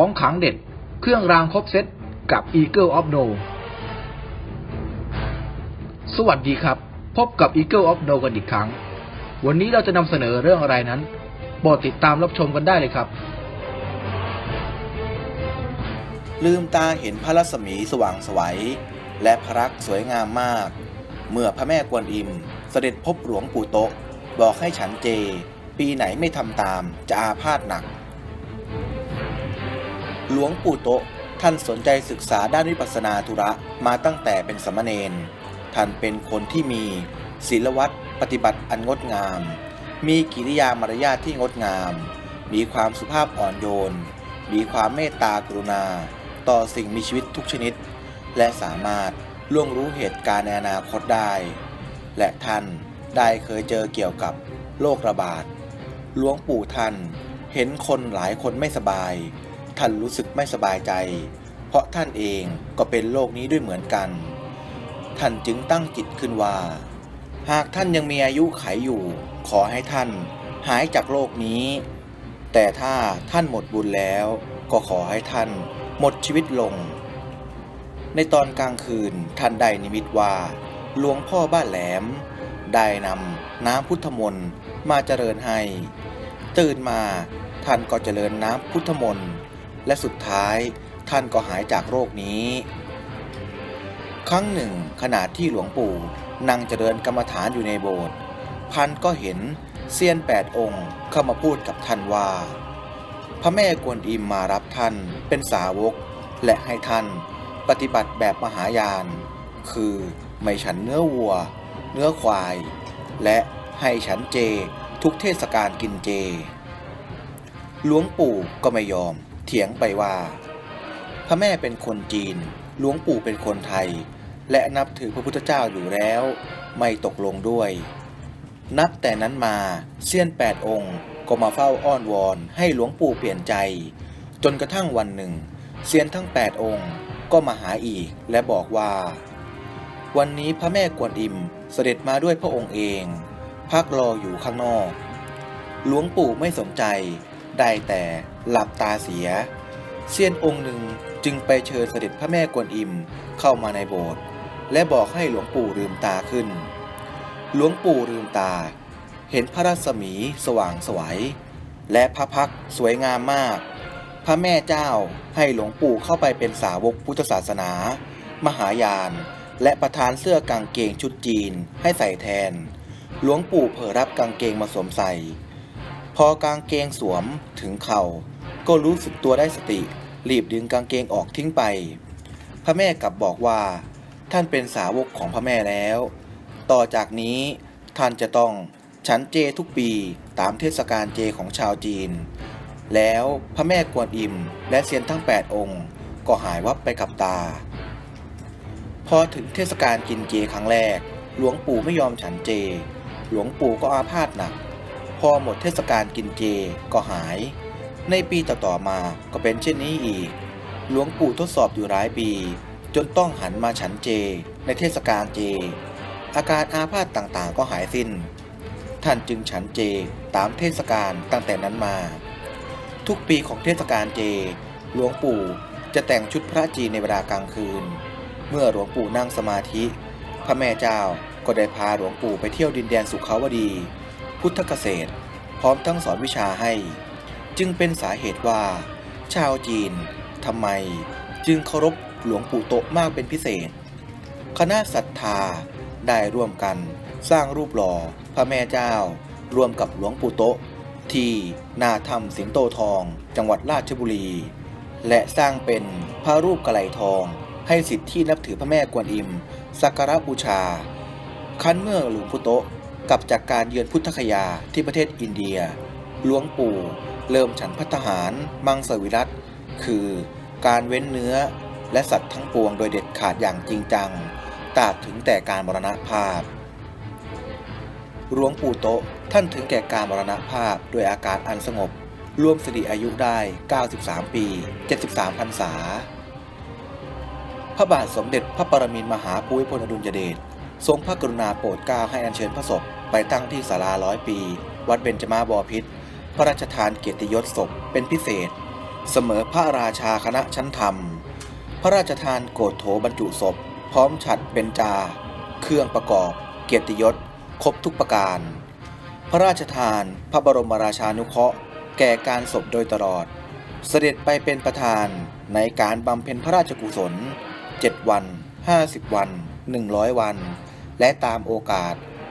ของขังเด็ด เครื่องรางครบเซตกับ Eagle of No สวัสดีครับ พบกับ Eagle of No กันอีกครั้ง วันนี้เราจะนำเสนอเรื่องอะไรนั้นโปรดติดตามรับชมกันได้เลยครับ ลืมตาเห็นพระรัศมีสว่างไสวัยและพระรักสวยงามมาก เมื่อพระแม่กวนอิมเสด็จพบหลวงปู่โตะบอกให้ฉันเจ ปีไหนไม่ทำตามจะอาพาธหนัก หลวงปู่โตะท่านสนใจศึกษาด้านวิปัสสนาธุระมาตั้งแต่เป็นสามเณรท่านเป็นคนที่มีศีลวัตรปฏิบัติอันงดงาม มีกิริยามารยาทที่งดงาม มีความสุภาพอ่อนโยน มีความเมตตากรุณา ต่อสิ่งมีชีวิตทุกชนิด และสามารถล่วงรู้เหตุการณ์ในอนาคตได้ และท่านได้เคยเจอเกี่ยวกับโรคระบาดหลวงปู่ท่านเห็นคนหลายคนไม่สบาย ท่านรู้สึกไม่สบายใจ เพราะท่านเองก็เป็นโรคนี้ด้วยเหมือนกัน ท่านจึงตั้งจิตขึ้นว่า หากท่านยังมีอายุไขอยู่ ขอให้ท่านหายจากโรคนี้ แต่ถ้าท่านหมดบุญแล้ว ก็ขอให้ท่านหมดชีวิตลง ในตอนกลางคืนท่านได้นิมิตว่าหลวงพ่อบ้านแหลม ได้นำน้ำพุทธมนต์มาเจริญให้ ตื่นมาท่านก็เจริญน้ำพุทธมนต์ และสุดท้ายท่านก็หายจากโรคนี้ ครั้งหนึ่ง ขณะที่หลวงปู่นั่งเจริญกรรมฐานอยู่ในโบสถ์พันก็เห็นเซียนแปดองค์เข้ามาพูดกับท่านว่า พระแม่กวนอิมมารับท่านเป็นสาวก และให้ท่านปฏิบัติแบบมหายาน คือไม่ฉันเนื้อวัว เนื้อควาย และให้ฉันเจทุกเทศกาลกินเจ หลวงปู่ก็ไม่ยอม เถียงไปว่า พระแม่เป็นคนจีนหลวงปู่เป็นคนไทย และนับถือพระพุทธเจ้าอยู่แล้ว ไม่ตกลงด้วย นับแต่นั้นมาเซียนแปดองค์ก็มาเฝ้าอ้อนวอนให้หลวงปู่เปลี่ยนใจ จนกระทั่งวันหนึ่งเซียนทั้งแปดองค์ก็มาหาอีกและบอกว่า วันนี้พระแม่กวนอิมเสด็จมาด้วยพระองค์เอง พักรออยู่ข้างนอก หลวงปู่ไม่สนใจ ได้แต่หลับตาเสีย เซียนองค์หนึ่งจึงไปเชิญเสด็จพระแม่กวนอิมเข้ามาในโบสถ์และบอกให้หลวงปู่ลืมตาขึ้น หลวงปู่ลืมตา เห็นพระรัศมีสว่างไสวย และพระพักตร์สวยงามมาก พระแม่เจ้าให้หลวงปู่เข้าไปเป็นสาวกพุทธศาสนา มหายาน และประทานเสื้อกางเกงชุดจีนให้ใส่แทน หลวงปู่เผลอรับกางเกงมาสวมใส่ พอกางเกงสวมถึงเข่า ก็รู้สึกตัวได้สติ รีบดึงกางเกงออกทิ้งไป พระแม่กลับบอกว่า ท่านเป็นสาวกของพระแม่แล้ว ต่อจากนี้ท่านจะต้องฉันเจทุกปีตามเทศกาลเจของชาวจีน แล้วพระแม่กวนอิมและเซียนทั้ง 8 องค์ ก็หายวับไปกับตา พอถึงเทศกาลกินเจครั้งแรก หลวงปู่ไม่ยอมฉันเจ หลวงปู่ก็อาพาธหนัก พอหมดเทศกาลกินเจก็หาย ในปีต่อๆมาก็เป็นเช่นนี้อีก หลวงปู่ทดสอบอยู่หลายปี จนต้องหันมาฉันเจ ในเทศกาลเจ อาการอาพาธต่างๆก็หายสิ้น ท่านจึงฉันเจตามเทศกาลตั้งแต่นั้นมา ทุกปีของเทศกาลเจ หลวงปู่จะแต่งชุดพระจีในเวลากลางคืน เมื่อหลวงปู่นั่งสมาธิ พระแม่เจ้าก็ได้พาหลวงปู่ไปเที่ยวดินแดนสุขาวดี พุทธเกษตร พร้อมทั้งสอนวิชาให้ จึงเป็นสาเหตุว่า ชาวจีนทำไมจึงเคารพหลวงปู่โตะมากเป็นพิเศษ คณะศรัทธาได้ร่วมกันสร้างรูปหล่อพระแม่เจ้า ร่วมกับหลวงปู่โตะที่นาถ้ำสิงโตทอง จังหวัดราชบุรี และสร้างเป็นพระรูปกระไหลทอง ให้สิทธิ์ที่นับถือพระแม่กวนอิมสักการะบูชา คันเมื่อหลวงปู่โตะ กลับจากการเยือนพุทธคยาที่ประเทศอินเดีย หลวงปู่เริ่มฉันพัฒหารมังสวิรัตคือการเว้นเนื้อและสัตว์ทั้งปวงโดยเด็ดขาดอย่างจริงจังตราบถึงแต่การมรณภาพ หลวงปู่โตท่านถึงแก่การมรณภาพด้วยอาการอันสงบ รวมสิริอายุได้ 93 ปี 73พรรษา พระบาทสมเด็จพระปรมินทมหาภูมิพลอดุลยเดชทรงพระกรุณาโปรดเกล้าให้อัญเชิญพระศพ ไปตั้งที่ศาลาร้อยปี วัดเบญจมาบอพิตรพระราชทานเกียรติยศศพเป็นพิเศษ เสมอพระราชาคณะชั้นธรรม พระราชทานโกรธโถบรรจุศพ พร้อมฉัดเบญจา เครื่องประกอบ เกียรติยศ ครบทุกประการ พระราชทานพระบรมราชานุเคราะห์ แก่การศพโดยตลอด เสด็จไปเป็นประธานในการบำเพ็ญพระราชกุศล 7 วัน 50 วัน 100 วัน และตามโอกาส